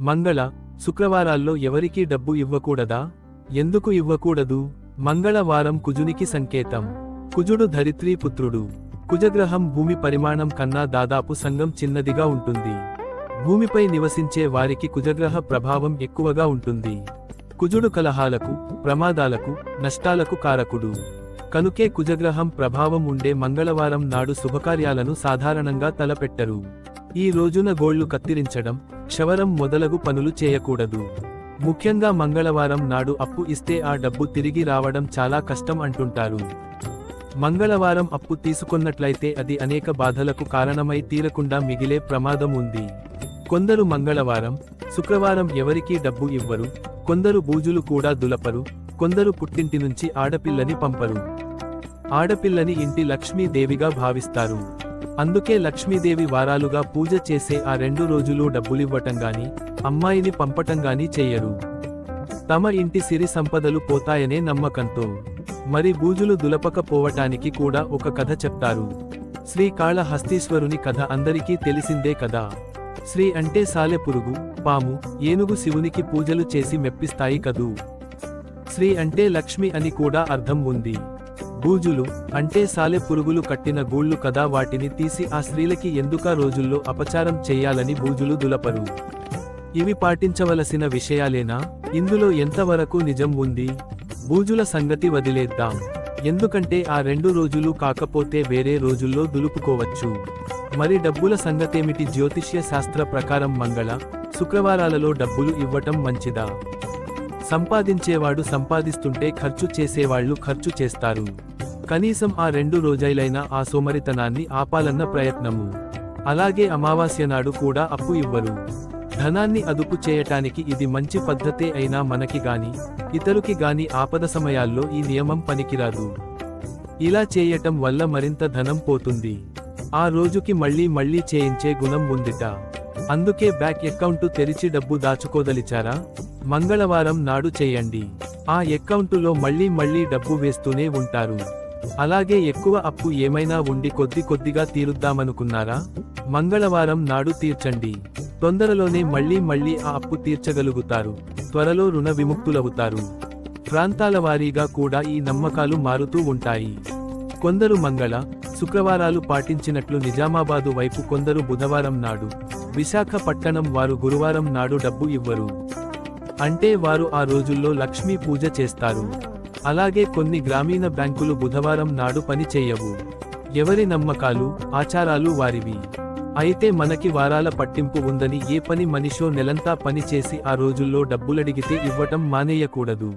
మంగళ శుక్రవారాల్లో ఎవరికీ డబ్బు ఇవ్వకూడదా? ఎందుకు ఇవ్వకూడదు? మంగళవారం కుజునికి సంకేతం. కుజుడు ధరిత్రీ పుత్రుడు. కుజగ్రహం భూమి పరిమాణం కన్నా దాదాపు సంఘం చిన్నదిగా ఉంటుంది. భూమిపై నివసించే వారికి కుజగ్రహ ప్రభావం ఎక్కువగా ఉంటుంది. కుజుడు కలహాలకు ప్రమాదాలకు నష్టాలకు కారకుడు. కనుకే కుజగ్రహం ప్రభావం ఉండే మంగళవారం నాడు శుభకార్యాలను సాధారణంగా తలపెట్టరు. ఈ రోజున గోళ్ళు కత్తిరించడం క్షవరం మొదలగు పనులు చేయకూడదు. ముఖ్యంగా మంగళవారం నాడు అప్పు ఇస్తే ఆ డబ్బు తిరిగి రావడం చాలా కష్టం అంటుంటారు. మంగళవారం అప్పు తీసుకున్నట్లయితే అది అనేక బాధలకు కారణమై తీరకుండా మిగిలే ప్రమాదం ఉంది. కొందరు మంగళవారం శుక్రవారం ఎవరికీ డబ్బు ఇవ్వరు కొందరు బూజులు కూడా దులపరు కొందరు పుట్టింటి నుంచి ఆడపిల్లని పంపరు. ఆడపిల్లని ఇంటి లక్ష్మీదేవిగా భావిస్తారు. అందుకే లక్ష్మీదేవి వారాలుగా పూజ చేసే ఆ రెండు రోజులు డబ్బులివ్వటం గాని అమ్మాయిని పంపటం గాని చెయ్యరు తమ ఇంటి సిరి సంపదలు పోతాయనే నమ్మకంతో. మరి బూజులు దులపకపోవటానికి కూడా ఒక కథ చెప్తారు. శ్రీకాళహస్తీశ్వరుని కథ అందరికీ తెలిసిందే కదా. శ్రీ అంటే సాలెపురుగు పాము ఏనుగు శివునికి పూజలు చేసి మెప్పిస్తాయి కదూ. శ్రీ అంటే లక్ష్మి అని కూడా అర్థం ఉంది. బూజులు అంటే సాలె పురుగులు కట్టిన గూళ్ళు కదా వాటిని తీసి ఆ స్త్రీలకి ఎందుకా రోజుల్లో అపచారం చేయాలని బూజులు దులపరు. ఇవి పాటించవలసిన విషయాలేనా? ఇందులో ఎంతవరకు నిజం ఉంది? బూజుల సంగతి వదిలేద్దాం. ఎందుకంటే ఆ రెండు రోజులు కాకపోతే వేరే రోజుల్లో దులుపుకోవచ్చు. మరి డబ్బుల సంగతేమిటి? జ్యోతిష్య శాస్త్ర ప్రకారం మంగళ శుక్రవారాలలో డబ్బులు ఇవ్వటం మంచిదా? సంపాదించేవాడు సంపాదిస్తుంటే ఖర్చు చేసేవాళ్ళు ఖర్చు చేస్తారు. కనీసం ఆ రెండు రోజైలైనా ఆ సోమరితనాన్ని ఆపాలన్న ప్రయత్నము. అలాగే అమావాస్య నాడు కూడా అప్పు ఇవ్వరు. ధనాన్ని అదుపు చేయటానికి ఇది మంచి పద్ధతే అయినా మనకి గాని ఇతరుకి గాని ఆపద సమయాల్లో ఈ నియమం పనికిరాదు. ఇలా చేయటం వల్ల మరింత ధనం పోతుంది. ఆ రోజుకి మళ్ళీ మళ్ళీ చేయించే గుణం ఉందిట. అందుకే బ్యాంక్ అకౌంటు తెరిచి డబ్బు దాచుకోదలిచారా? మంగళవారం నాడు చేయండి. ఆ అకౌంటులో మళ్ళీ మళ్ళీ డబ్బు వేస్తూనే ఉంటారు. అలాగే ఎక్కువ అప్పు ఏమైనా ఉండి కొద్ది కొద్దిగా తీరుద్దామనుకున్నారా? మంగళవారం నాడు తీర్చండి. తొందరలోనే మళ్ళీ మళ్ళీ ఆ అప్పు తీర్చగలుగుతారు. త్వరలో రుణ విముక్తులవుతారు. ప్రాంతాల వారీగా కూడా ఈ నమ్మకాలు మారుతూ ఉంటాయి. కొందరు మంగళ శుక్రవారాలు పాటించినట్లు నిజామాబాదు వైపు కొందరు బుధవారం నాడు విశాఖపట్టణం వారు గురువారం నాడు డబ్బు ఇవ్వరు. అంటే వారు ఆ రోజుల్లో లక్ష్మీ పూజ చేస్తారు. అలాగే కొన్ని గ్రామీణ బ్యాంకులు బుధవారం నాడు పని చేయవు. ఎవరి నమ్మకాలు ఆచారాలు వారివి. అయితే మనకి వారాల పట్టింపు ఉందని ఏ పని మనిషో నెలంతా పని చేసి ఆ రోజుల్లో డబ్బులడిగితే ఇవ్వటం మానేయకూడదు.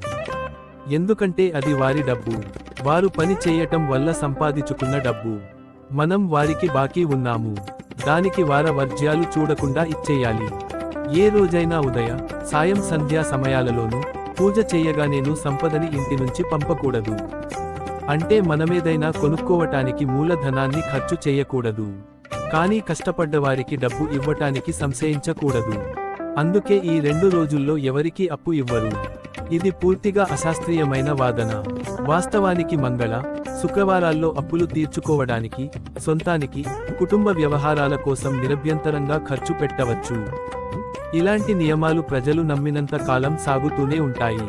ఎందుకంటే అది వారి డబ్బు. వారు పని చేయటం వల్ల సంపాదించుకున్న డబ్బు. మనం వారికి బాకీ ఉన్నాము. దానికి వార వర్జ్యాలు చూడకుండా ఇచ్చేయాలి. ఏ రోజైనా ఉదయ సాయం సంధ్యా సమయాలలోనూ పూజ చేయగానేను సంపదని ఇంటి నుంచి పంపకూడదు. అంటే మనమేదైనా కొనుక్కోవటానికి మూలధనాన్ని ఖర్చు చేయకూడదు. కానీ కష్టపడ్డ వారికి డబ్బు ఇవ్వటానికి సంశయించకూడదు. అందుకే ఈ రెండు రోజుల్లో ఎవరికీ అప్పు ఇవ్వరు. ఇది పూర్తిగా అశాస్త్రీయమైన వాదన. వాస్తవానికి మంగళ శుక్రవారాల్లో అప్పులు తీర్చుకోవడానికి సొంతానికి కుటుంబ వ్యవహారాల కోసం నిరభ్యంతరంగా ఖర్చు పెట్టవచ్చు. ఇలాంటి నియమాలు ప్రజలు నమ్మినంత కాలం సాగుతూనే ఉంటాయి.